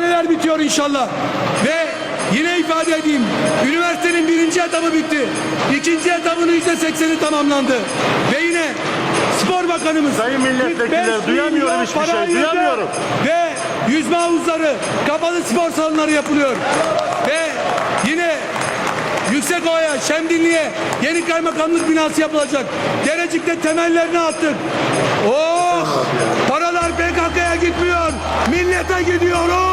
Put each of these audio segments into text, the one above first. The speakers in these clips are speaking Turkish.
hastaneler bitiyor inşallah. Ve yine ifade edeyim. Üniversitenin birinci etabı bitti. İkinci etabının yüzde sekseni tamamlandı. Ve yine spor bakanımız. Sayın milletvekilleri, 45 duyamıyorum hiçbir şey, duyamıyorum. Ve yüzme havuzları, kapalı spor salonları yapılıyor. Ve yine Yüksekova'ya, Şemdinli'ye yeni kaymakamlık binası yapılacak. Derecik'te temellerini attık. Oh! Paralar PKK'ya gitmiyor. Millete gidiyor. Oh!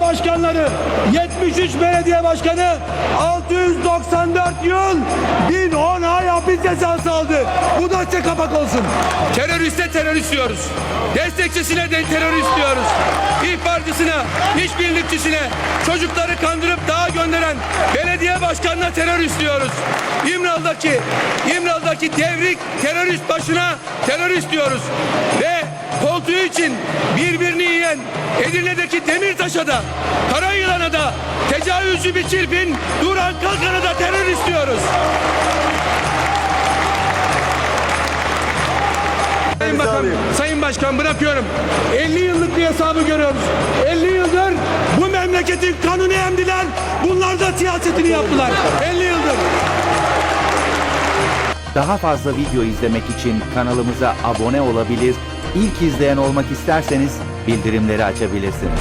Başkanları 73 belediye başkanı 694 yıl 1010 ay hapis cezası aldı. Bu da size kapak olsun. Teröriste terörist diyoruz. Destekçisine de terörist diyoruz. İhbarcısına, işbirlikçisine, çocukları kandırıp dağa gönderen belediye başkanına terörist diyoruz. İmralı'daki, İmralı'daki devrik terörist başına terörist diyoruz. Ve koltuğu için birbirini Edirne'deki Demirtaş'a da Karayılan'a da tecavüzcü bir çirpin Duran Kalkan'a da terörist diyoruz. Sayın Bakan, Sayın Başkan bırakıyorum. 50 yıllık bir hesabı görüyoruz. 50 yıldır bu memleketin kanını emdiler. Bunlar da siyasetini yaptılar. 50 yıldır. Daha fazla video izlemek için kanalımıza abone olabilir, ilk izleyen olmak isterseniz bildirimleri açabilirsiniz.